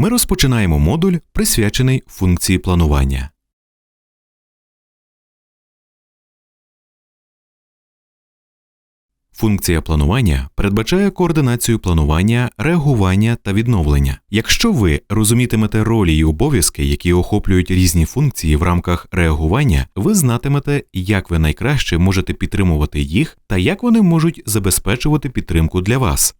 Ми розпочинаємо модуль, присвячений функції планування. Функція планування передбачає координацію планування, реагування та відновлення. Якщо ви розумітимете ролі і обов'язки, які охоплюють різні функції в рамках реагування, ви знатимете, як ви найкраще можете підтримувати їх та як вони можуть забезпечувати підтримку для вас.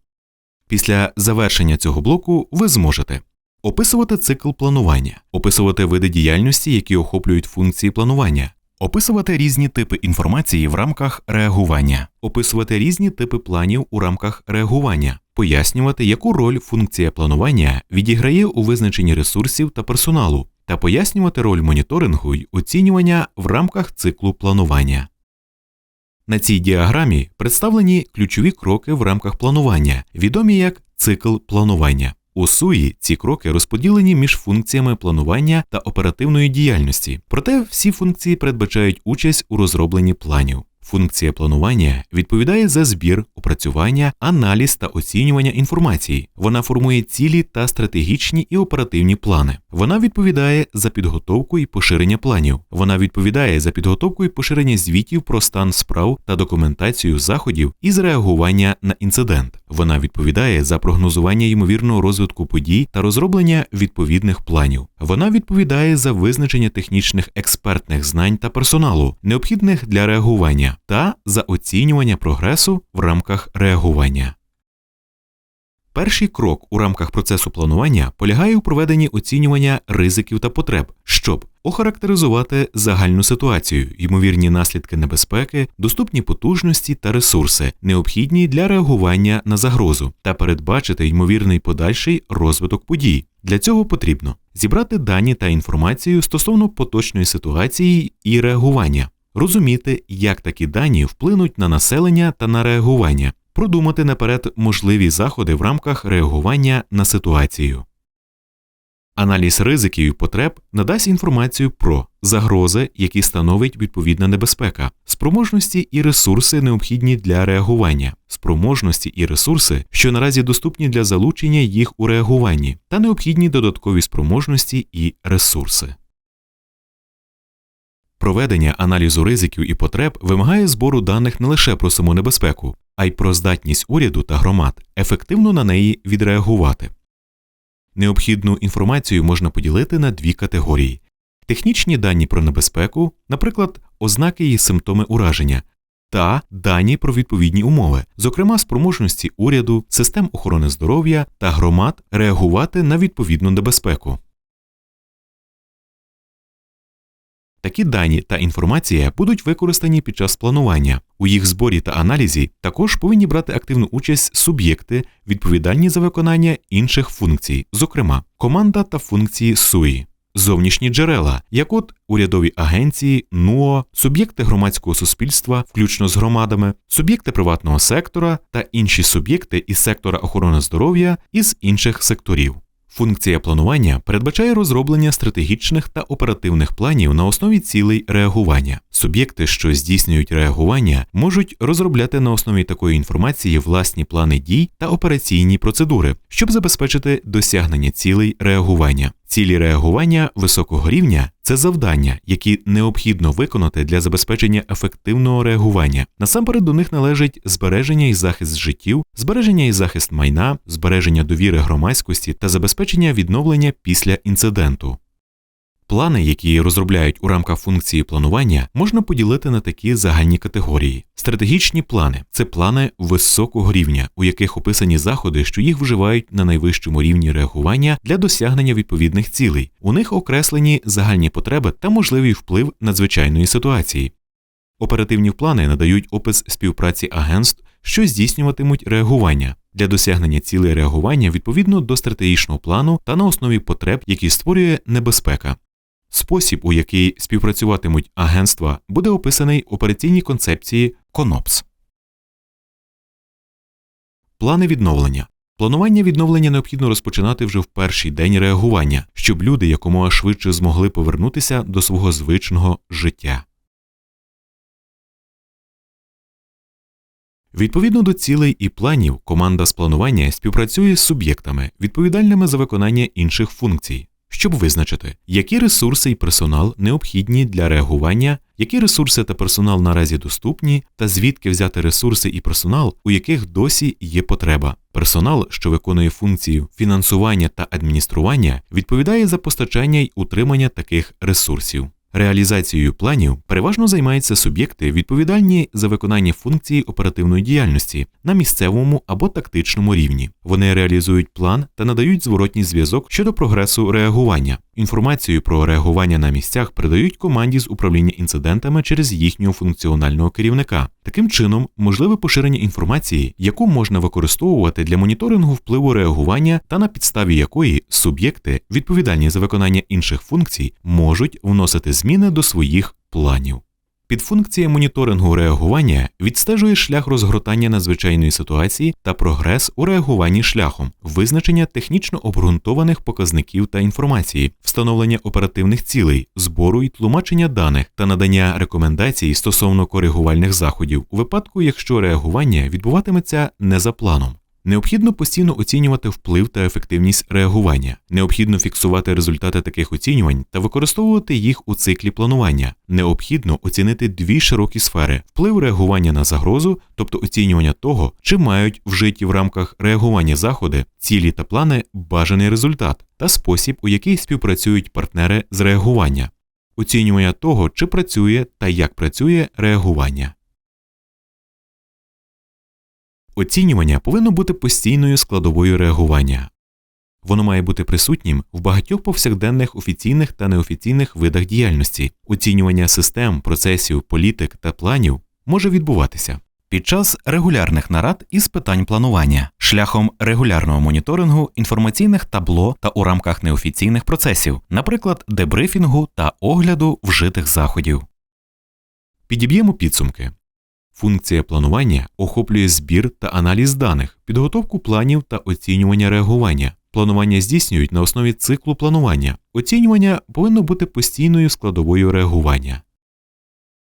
Після завершення цього блоку ви зможете описувати цикл планування, описувати види діяльності, які охоплюють функції планування, описувати різні типи інформації в рамках реагування, описувати різні типи планів у рамках реагування, пояснювати, яку роль функція планування відіграє у визначенні ресурсів та персоналу, та пояснювати роль моніторингу й оцінювання в рамках циклу планування. На цій діаграмі представлені ключові кроки в рамках планування, відомі як цикл планування. У суї ці кроки розподілені між функціями планування та оперативної діяльності, проте всі функції передбачають участь у розробленні планів. Функція планування відповідає за збір, опрацювання, аналіз та оцінювання інформації. Вона формує цілі та стратегічні і оперативні плани. Вона відповідає за підготовку і поширення планів. Вона відповідає за підготовку і поширення звітів про стан справ та документацію заходів із реагування на інцидент. Вона відповідає за прогнозування ймовірного розвитку подій та розроблення відповідних планів. Вона відповідає за визначення технічних експертних знань та персоналу, необхідних для реагування, та за оцінювання прогресу в рамках реагування. Перший крок у рамках процесу планування полягає у проведенні оцінювання ризиків та потреб, щоб охарактеризувати загальну ситуацію, ймовірні наслідки небезпеки, доступні потужності та ресурси, необхідні для реагування на загрозу, та передбачити ймовірний подальший розвиток подій. Для цього потрібно зібрати дані та інформацію стосовно поточної ситуації і реагування, розуміти, як такі дані вплинуть на населення та на реагування, продумати наперед можливі заходи в рамках реагування на ситуацію. Аналіз ризиків і потреб надасть інформацію про загрози, які становить відповідна небезпека, спроможності і ресурси, необхідні для реагування, спроможності і ресурси, що наразі доступні для залучення їх у реагуванні, та необхідні додаткові спроможності і ресурси. Проведення аналізу ризиків і потреб вимагає збору даних не лише про саму небезпеку, а й про здатність уряду та громад ефективно на неї відреагувати. Необхідну інформацію можна поділити на дві категорії: технічні дані про небезпеку, наприклад, ознаки і симптоми ураження, та дані про відповідні умови, зокрема спроможності уряду, систем охорони здоров'я та громад реагувати на відповідну небезпеку. Такі дані та інформація будуть використані під час планування. У їх зборі та аналізі також повинні брати активну участь суб'єкти, відповідальні за виконання інших функцій, зокрема команда та функції СУІ. Зовнішні джерела, як от урядові агенції, НУО, суб'єкти громадського суспільства, включно з громадами, суб'єкти приватного сектора та інші суб'єкти із сектора охорони здоров'я із інших секторів. Функція планування передбачає розроблення стратегічних та оперативних планів на основі цілей реагування. Суб'єкти, що здійснюють реагування, можуть розробляти на основі такої інформації власні плани дій та операційні процедури, щоб забезпечити досягнення цілей реагування. Цілі реагування високого рівня це завдання, які необхідно виконати для забезпечення ефективного реагування. Насамперед до них належить збереження і захист життів, збереження і захист майна, збереження довіри громадськості та забезпечення відновлення після інциденту. Плани, які розробляють у рамках функції планування, можна поділити на такі загальні категорії. Стратегічні плани це плани високого рівня, у яких описані заходи, що їх вживають на найвищому рівні реагування для досягнення відповідних цілей. У них окреслені загальні потреби та можливий вплив надзвичайної ситуації. Оперативні плани надають опис співпраці агентств, що здійснюватимуть реагування для досягнення цілей реагування відповідно до стратегічного плану та на основі потреб, які створює небезпека. Спосіб, у який співпрацюватимуть агентства, буде описаний в операційній концепції CONOPS. Плани відновлення. Планування відновлення необхідно розпочинати вже в перший день реагування, щоб люди якомога швидше змогли повернутися до свого звичного життя. Відповідно до цілей і планів, команда з планування співпрацює з суб'єктами, відповідальними за виконання інших функцій, щоб визначити, які ресурси і персонал необхідні для реагування, які ресурси та персонал наразі доступні, та звідки взяти ресурси і персонал, у яких досі є потреба. Персонал, що виконує функцію фінансування та адміністрування, відповідає за постачання й утримання таких ресурсів. Реалізацією планів переважно займаються суб'єкти, відповідальні за виконання функції оперативної діяльності на місцевому або тактичному рівні. Вони реалізують план та надають зворотній зв'язок щодо прогресу реагування. Інформацію про реагування на місцях передають команді з управління інцидентами через їхнього функціонального керівника. Таким чином, можливе поширення інформації, яку можна використовувати для моніторингу впливу реагування та на підставі якої суб'єкти, відповідальні за виконання інших функцій, можуть вносити зміни до своїх планів. Підфункція моніторингу реагування відстежує шлях розгортання надзвичайної ситуації та прогрес у реагуванні шляхом, визначення технічно обґрунтованих показників та інформації, встановлення оперативних цілей, збору і тлумачення даних та надання рекомендацій стосовно коригувальних заходів у випадку, якщо реагування відбуватиметься не за планом. Необхідно постійно оцінювати вплив та ефективність реагування. Необхідно фіксувати результати таких оцінювань та використовувати їх у циклі планування. Необхідно оцінити дві широкі сфери: вплив реагування на загрозу, тобто оцінювання того, чи мають вжиті в рамках реагування заходи, цілі та плани бажаний результат, та спосіб, у який співпрацюють партнери з реагування, оцінювання того, чи працює та як працює реагування. Оцінювання повинно бути постійною складовою реагування. Воно має бути присутнім в багатьох повсякденних офіційних та неофіційних видах діяльності. Оцінювання систем, процесів, політик та планів може відбуватися під час регулярних нарад із питань планування, шляхом регулярного моніторингу інформаційних табло та у рамках неофіційних процесів, наприклад, дебрифінгу та огляду вжитих заходів. Підіб'ємо підсумки. Функція планування охоплює збір та аналіз даних, підготовку планів та оцінювання реагування. Планування здійснюють на основі циклу планування. Оцінювання повинно бути постійною складовою реагування.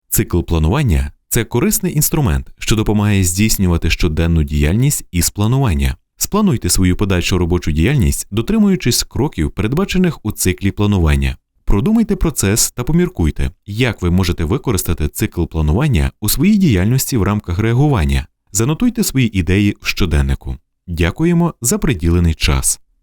Цикл планування це корисний інструмент, що допомагає здійснювати щоденну діяльність із планування. Сплануйте свою подальшу робочу діяльність, дотримуючись кроків, передбачених у циклі планування. Продумайте процес та поміркуйте, як ви можете використати цикл планування у своїй діяльності в рамках реагування. Занотуйте свої ідеї в щоденнику. Дякуємо за приділений час.